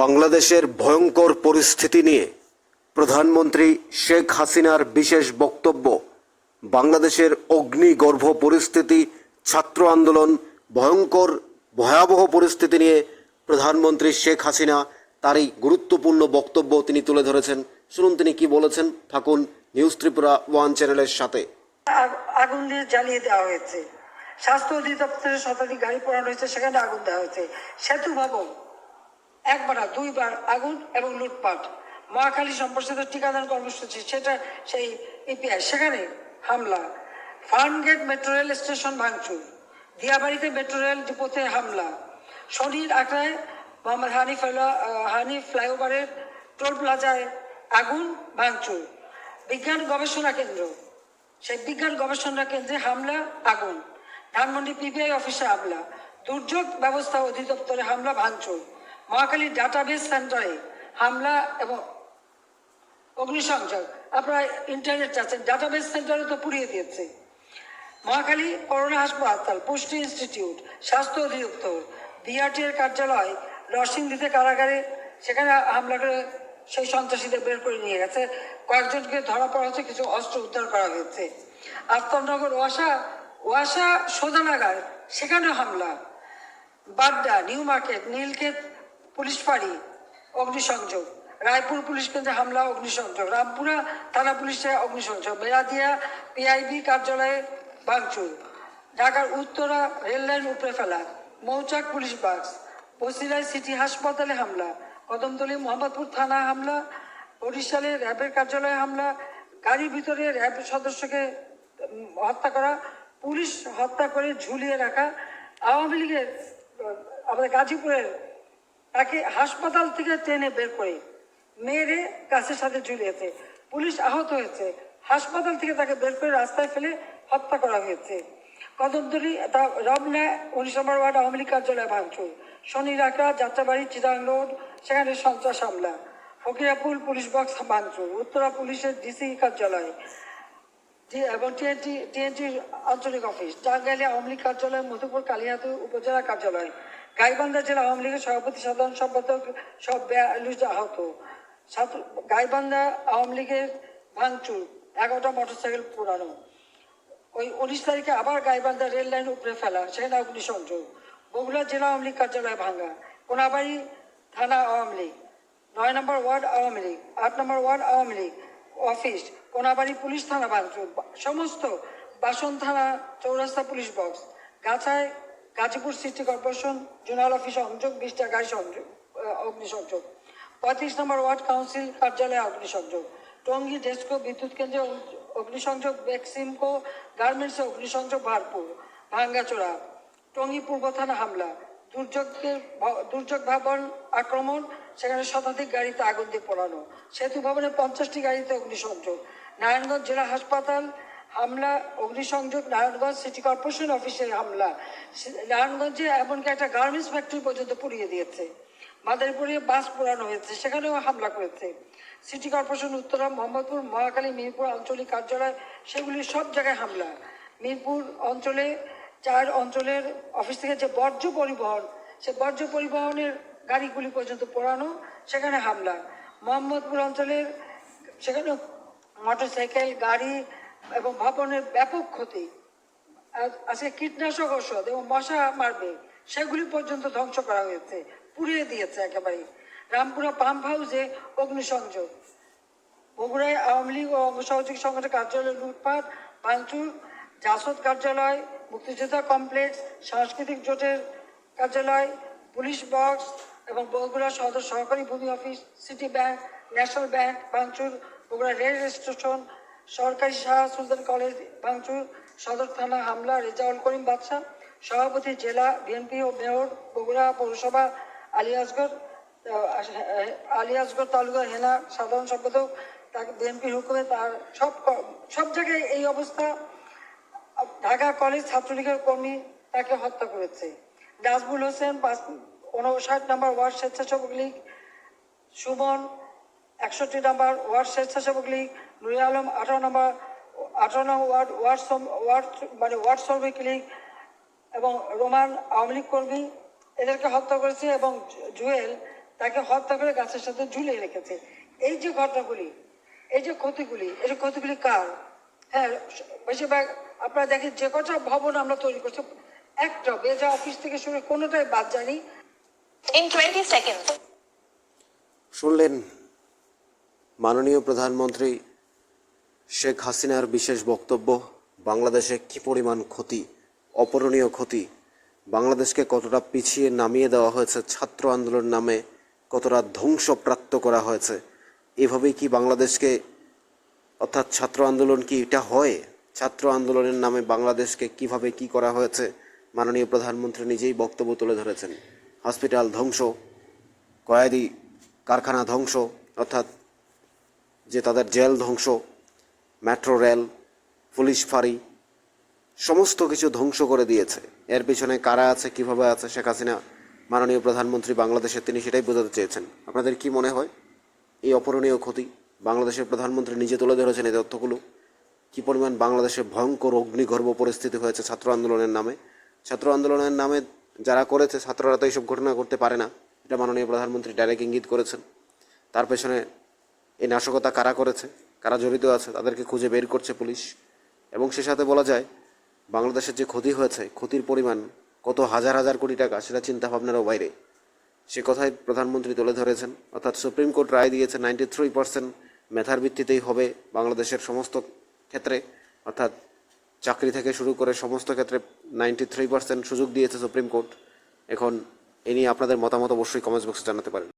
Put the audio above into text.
বাংলাদেশের ভয়ঙ্কর পরিস্থিতি নিয়ে প্রধানমন্ত্রী শেখ হাসিনার বিশেষ বক্তব্য, বাংলাদেশের অগ্নিগর্ভ পরিস্থিতি, ছাত্র আন্দোলন, ভয়ঙ্কর, ভয়াবহ পরিস্থিতি নিয়ে প্রধানমন্ত্রী শেখ হাসিনা তারই গুরুত্বপূর্ণ বক্তব্য তিনি তুলে ধরেছেন। শুনুন তিনি কি বলেছেন। থাকুন নিউজ ত্রিপুরা ওয়ান চ্যানেলের সাথে। আগুন দিয়ে জ্বালিয়ে দেওয়া হয়েছে। স্বাস্থ্য অধিদপ্তরের শতাধিক গাড়ি পোড়ানো হয়েছে, সেখানে আগুন দেওয়া হয়েছে। সেতু ভবন। একবার, দুইবার আগুন এবং লুটপাট। মহাখালী সম্প্রসারিত টিকাদান কর্মসূচি, সেটা সেই ইপিআই, সেখানে হামলা। ফার্মগেট মেট্রো রেল স্টেশন ভাঙচুর। দিয়াবাড়িতে মেট্রো রেল ডিপোতে হামলা। শনির আখড়ায় মোহাম্মদ হানিফ হানি ফ্লাইওভারের টোল প্লাজায় আগুন ভাঙচুর। বিজ্ঞান গবেষণা কেন্দ্র। সেই বিজ্ঞান গবেষণা কেন্দ্রে হামলা, আগুন। ধানমন্ডি পিবিআই অফিসে হামলা। দুর্যোগ ব্যবস্থা অধিদপ্তরে হামলা, ভাঙচুর। মহাখালী ডাটাবেস সেন্টারে হামলা এবং অগ্নিসংযোগ। আপনারা ইন্টারনেট চাচ্ছেন ডাটাবেস সেন্টারে তো পুড়িয়ে দিয়েছে। মহাখালী করোনা হাসপাতাল, পুষ্টি ইনস্টিটিউট, স্বাস্থ্য অধিদপ্তর বিআরটি এর কার্যালয়, নরসিংদীতে কারাগারে, সেখানে হামলা করে সেই সন্ত্রাসীদের বের করে নিয়ে গেছে। কয়েকজনকে ধরা পড়া হচ্ছে কিছু অস্ত্র উদ্ধার করা হয়েছে। আফতাবনগর ওয়াসা ওয়াসা সোদানাগার সেখানেও হামলা। Badda, new market, Nilkhet police ফাঁড়ি, অগ্নিসংযোগ। রায়পুর পুলিশ কেন্দ্রে হামলা, অগ্নিসংযোগ। রামপুরা থানা পুলিশে অগ্নিসংযোগ। বেড়াদিয়া পিআইবি কার্যালয়ে ভাঙচুর। ঢাকার উত্তরা রেললাইন উপড়ে ফেলা। মৌচাক পুলিশ বাক্স বসিলায় সিটি হাসপাতালে হামলা। কদমতলী মোহাম্মদপুর থানা হামলা। বরিশালে র্যাবের কার্যালয়ে হামলা। গাড়ির ভিতরে র্যাব সদস্যকে হত্যা করা। পুলিশ হত্যা করে ঝুলিয়ে রাখা। আওয়ামী লীগের আমাদের গাজীপুরের তাকে হাসপাতাল থেকে টেনে বের করে মেরে গাছের সাথে ঝুলিয়েছে। পুলিশ আহত হয়েছে। হাসপাতাল থেকে তাকে বের করে রাস্তায় ফেলে হত্যা করা হয়েছে। কদমতলী, তা রমনা উনিশ নম্বর ওয়ার্ড আওয়ামী লীগ কার্যালয় ভাঙচুর। শনি রাখা যাত্রাবাড়ি চিরাং রোড, সেখানে সন্ত্রাস হামলা। ফকিরাপুর পুলিশ বক্স ভাঙচুর। উত্তরা পুলিশের ডিসি কার্যালয় এবং টিএনটি টিএনটির আঞ্চলিক অফিস। টাঙ্গাইলে আওয়ামী লীগ কার্যালয়, মধুপুর কালিয়াতুর উপজেলা কার্যালয়। গাইবান্ধা জেলা আওয়ামী লীগের সভাপতি, সাধারণ সম্পাদক সব বিয়াল্লিশ আহত। গাইবান্ধা আওয়ামী লীগের ভাঙচুর, এগারোটা মোটরসাইকেল পোড়ানো ওই উনিশ তারিখে আবার গাইবান্ধা রেল লাইন উপরে ফেলা, সেখানে অগ্নিসংযোগ বগুড়া জেলা আওয়ামী লীগ কার্যালয় ভাঙ্গা কোনাবাড়ি থানা আওয়ামী লীগ। নয় নম্বর ওয়ার্ড আওয়ামী লীগ। আট number ward Awami League. Office, Konabari police থানা ভাঙচুর। সমস্ত বাসন থানা, Chowrasta police box. গাছায় Gazipur city corporation zonal office সংযোগ বিশটা গাড়ি সংযোগ অগ্নিসংযোগ। পঁয়ত্রিশ নম্বর ওয়ার্ড কাউন্সিল কার্যালয়ে অগ্নিসংযোগ। টঙ্গী ডেস্কো বিদ্যুৎ কেন্দ্রে অগ্নিসংযোগ, বেক্সিমকো গার্মেন্টসে অগ্নিসংযোগ ভারপুর, ভাঙ্গাচোরা। টঙ্গী পূর্ব থানা হামলা। দুর্যোগের দুর্যোগ ভবন আক্রমণ, সেখানে শতাধিক গাড়িতে আগুন দিয়ে পোড়ানো। সেতু ভবনে পঞ্চাশটি গাড়িতে অগ্নিসংযোগ। নারায়ণগঞ্জ জেলা হাসপাতাল হামলা, অগ্নিসংযোগ, নারায়ণগঞ্জ সিটি কর্পোরেশন অফিসের হামলা। নারায়ণগঞ্জে এমনকি একটা গার্মেন্টস ফ্যাক্টরি পর্যন্ত পুড়িয়ে দিয়েছে। মাদারীপুরে বাস পোড়ানো হয়েছে, সেখানেও হামলা করেছে। সিটি কর্পোরেশন উত্তরা, মোহাম্মদপুর, মহাকালী, মিরপুর আঞ্চলিক কার্যালয় সেগুলি সব জায়গায় হামলা। মিরপুর অঞ্চলে, চার অঞ্চলের অফিস থেকে যে বর্জ্য পরিবহন, সে বর্জ্য পরিবহনের গাড়িগুলি পর্যন্ত পোড়ানো, সেখানে হামলা। মোহাম্মদপুর অঞ্চলের সেখানে মোটরসাইকেল, গাড়ি এবং ভবনের ব্যাপক ক্ষতি। আজকে কীটনাশক ঔষধ এবং মশা মারবে। সেগুলি পর্যন্ত ধ্বংস করা হয়েছে, পুড়িয়ে দিয়েছে একেবারে রামপুরা পাম্প হাউসে অগ্নিসংযোগ। বগুড়ায় আওয়ামী লীগ ও অঙ্গসহযোগী সংগঠনের কার্যালয় লুটপাট, ভাঙচুর, জাসদ কার্যালয়, মুক্তিযোদ্ধা কমপ্লেক্স, সাংস্কৃতিক জোটের কার্যালয়, পুলিশ বক্স এবং বগুড়া সদর সহকারী ভূমি office, city bank, national bank, ভাঙচুর, বগুড়া রেল স্টেশন সরকারি শাহ সুলতান কলেজ ভাঙচুর সদর থানা হামলা, রেজাউল করিম বাদশাহ, সভাপতি জেলা বিএনপি ও মেয়র বগুড়া পৌরসভা আলিয়াসগড় আলিয়াসগড় তালুকা হেনা সাধারণ সম্পাদক, তাকে বিএনপির হুকুমে তার সব সব জায়গায় এই অবস্থা। ঢাকা কলেজ ছাত্রলীগের কর্মী তাকে হত্যা করেছে। নাজমুল হোসেন পাঁচ উনষাট নম্বর ওয়ার্ড স্বেচ্ছাসেবক লীগ, সুমন একষট্টি নম্বর ওয়ার্ড স্বেচ্ছাসেবক লীগ নুরি আলম আঠারো নম্বর আঠারো নম্বর ওয়ার্ড ওয়ার্ড সম- ওয়ার্ড মানে ওয়ার্ড শ্রমিক লীগ এবং রোমান আওয়ামী লীগ কর্মী এদেরকে হত্যা করেছে এবং জুয়েল তাকে হত্যা করে গাছের সাথে ঝুলিয়ে রেখেছে। এই যে ঘটনাগুলি এই যে ক্ষতিগুলি এই যে ক্ষতিগুলি কার? হ্যাঁ বেশিরভাগ আপনারা দেখেন যে কটা ভবন আমরা তৈরি করছি একটা বেজা অফিস থেকে শুরু কোনোটাই বাদ যায়নি। In 20 seconds. শুনলেন মাননীয় প্রধানমন্ত্রী শেখ হাসিনার বিশেষ বক্তব্য, বাংলাদেশে কী পরিমাণ ক্ষতি, অপূরণীয় ক্ষতি, বাংলাদেশকে কতটা পিছিয়ে নামিয়ে দেওয়া হয়েছে ছাত্র আন্দোলন নামে কতটা ধ্বংসপ্রাপ্ত করা হয়েছে, এভাবেই কি বাংলাদেশকে, অর্থাৎ ছাত্র আন্দোলন কি এটা হয়? ছাত্র আন্দোলনের নামে বাংলাদেশকে কীভাবে কি করা হয়েছে? মাননীয় প্রধানমন্ত্রী নিজেই বক্তব্য তুলে ধরেছেন। হসপিটাল ধ্বংস, কয়েদি কারখানা ধ্বংস, অর্থাৎ যে তাদের জেল ধ্বংস মেট্রো রেল, পুলিশ ফাঁড়ি, সমস্ত কিছু ধ্বংস করে দিয়েছে। এর পিছনে কারা আছে, কীভাবে আছে, শেখ হাসিনা, মাননীয় প্রধানমন্ত্রী বাংলাদেশের তিনি সেটাই বোঝাতে চেয়েছেন। আপনাদের কি মনে হয়? এই অপূরণীয় ক্ষতি বাংলাদেশের প্রধানমন্ত্রী নিজে তুলে ধরেছেন এই তথ্যগুলো? কী পরিমাণ বাংলাদেশে ভয়ঙ্কর অগ্নিগর্ভ পরিস্থিতি হয়েছে ছাত্র আন্দোলনের নামে? ছাত্র আন্দোলনের নামে যারা করেছে, ছাত্ররা তো এইসব ঘটনা করতে পারে না। এটা মাননীয় প্রধানমন্ত্রী ডাইরেক্ট ইঙ্গিত করেছেন। তার পেছনে এই নাশকতা কারা করেছে? কারা জড়িত আছে তাদেরকে খুঁজে বের করছে পুলিশ। এবং সে সাথে বলা যায়, বাংলাদেশের যে ক্ষতি হয়েছে, ক্ষতির পরিমাণ কত হাজার হাজার কোটি টাকা সেটা চিন্তা ভাবনারও বাইরে। সে কথাই প্রধানমন্ত্রী তুলে ধরেছেন। অর্থাৎ সুপ্রিম কোর্ট রায় দিয়েছে নাইনটি থ্রি পার্সেন্ট মেধার ভিত্তিতেই হবে বাংলাদেশের সমস্ত ক্ষেত্রে। অর্থাৎ চাকরি থেকে শুরু করে সমস্ত ক্ষেত্রে নাইনটি থ্রি পার্সেন্ট সুযোগ দিয়েছে সুপ্রিম কোর্ট। এখন এ নিয়ে আপনাদের মতামত অবশ্যই কমেন্টস বক্সে জানাতে পারেন।